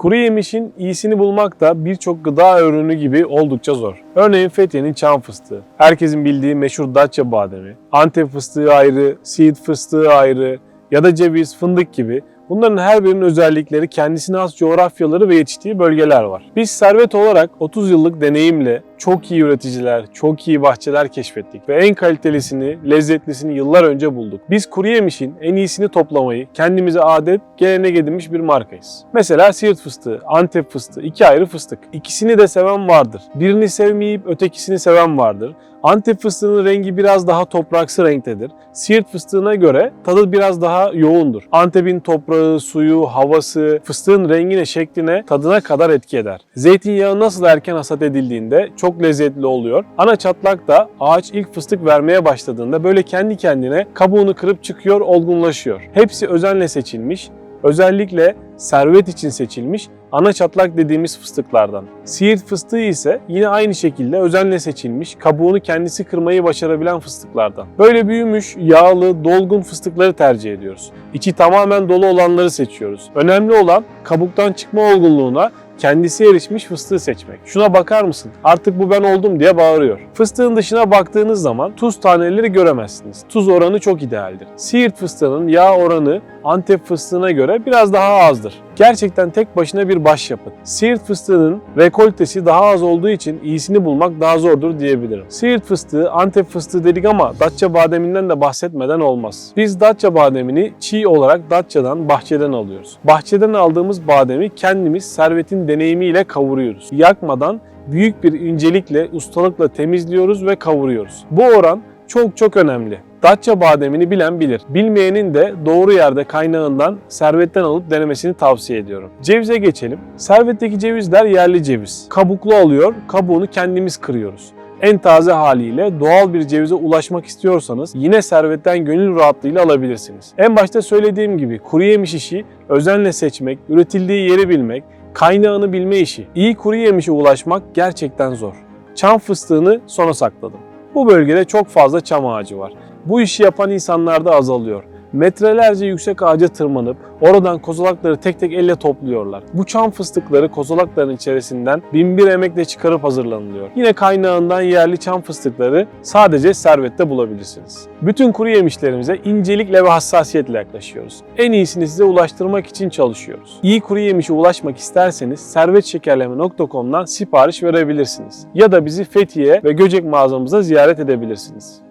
Kuru yemişin iyisini bulmak da birçok gıda ürünü gibi oldukça zor. Örneğin Fethiye'nin çam fıstığı, herkesin bildiği meşhur Datça bademi, Antep fıstığı ayrı, Siirt fıstığı ayrı ya da ceviz, fındık gibi Bunların her birinin özellikleri, kendisine has coğrafyaları ve yetiştiği bölgeler var. Biz servet olarak 30 yıllık deneyimle çok iyi üreticiler, çok iyi bahçeler keşfettik ve en kalitelisini, lezzetlisini yıllar önce bulduk. Biz kuru yemişin en iyisini toplamayı kendimize adet, gelenek edinmiş bir markayız. Mesela Siirt fıstığı, Antep fıstığı iki ayrı fıstık. İkisini de seven vardır. Birini sevmeyip ötekisini seven vardır. Antep fıstığının rengi biraz daha topraksı renktedir. Siirt fıstığına göre tadı biraz daha yoğundur. Antep'in toprağı, suyu, havası, fıstığın rengine, şekline, tadına kadar etki eder. Zeytinyağı nasıl erken hasat edildiğinde çok lezzetli oluyor. Ana çatlak da ağaç ilk fıstık vermeye başladığında böyle kendi kendine kabuğunu kırıp çıkıyor, olgunlaşıyor. Hepsi özenle seçilmiş, özellikle servet için seçilmiş ana çatlak dediğimiz fıstıklardan. Siirt fıstığı ise yine aynı şekilde özenle seçilmiş, kabuğunu kendisi kırmayı başarabilen fıstıklardan. Böyle büyümüş, yağlı, dolgun fıstıkları tercih ediyoruz. İçi tamamen dolu olanları seçiyoruz. Önemli olan kabuktan çıkma olgunluğuna kendisi erişmiş fıstığı seçmek. Şuna bakar mısın? Artık bu ben oldum diye bağırıyor. Fıstığın dışına baktığınız zaman tuz taneleri göremezsiniz. Tuz oranı çok idealdir. Siirt fıstığının yağ oranı Antep fıstığına göre biraz daha azdır. Gerçekten tek başına bir başyapıt. Siirt fıstığının rekoltesi daha az olduğu için iyisini bulmak daha zordur diyebilirim. Siirt fıstığı, Antep fıstığı dedik ama Datça bademinden de bahsetmeden olmaz. Biz Datça bademini çiğ olarak Datça'dan, bahçeden alıyoruz. Bahçeden aldığımız bademi kendimiz servetin deneyimiyle kavuruyoruz. Yakmadan büyük bir incelikle, ustalıkla temizliyoruz ve kavuruyoruz. Bu oran çok çok önemli. Datça bademini bilen bilir. Bilmeyenin de doğru yerde kaynağından, servetten alıp denemesini tavsiye ediyorum. Cevize geçelim. Servetteki cevizler yerli ceviz. Kabuklu alıyor, kabuğunu kendimiz kırıyoruz. En taze haliyle doğal bir cevize ulaşmak istiyorsanız yine servetten gönül rahatlığıyla alabilirsiniz. En başta söylediğim gibi kuru yemiş işi özenle seçmek, üretildiği yeri bilmek, kaynağını bilme işi. İyi kuru yemişe ulaşmak gerçekten zor. Çam fıstığını sona sakladım. Bu bölgede çok fazla çam ağacı var. Bu işi yapan insanlar da azalıyor. Metrelerce yüksek ağaca tırmanıp oradan kozalakları tek tek elle topluyorlar. Bu çam fıstıkları kozalakların içerisinden binbir emekle çıkarıp hazırlanılıyor. Yine kaynağından yerli çam fıstıkları sadece servette bulabilirsiniz. Bütün kuru yemişlerimize incelikle ve hassasiyetle yaklaşıyoruz. En iyisini size ulaştırmak için çalışıyoruz. İyi kuru yemişe ulaşmak isterseniz servetşekerleme.com'dan sipariş verebilirsiniz. Ya da bizi Fethiye ve Göcek mağazamızda ziyaret edebilirsiniz.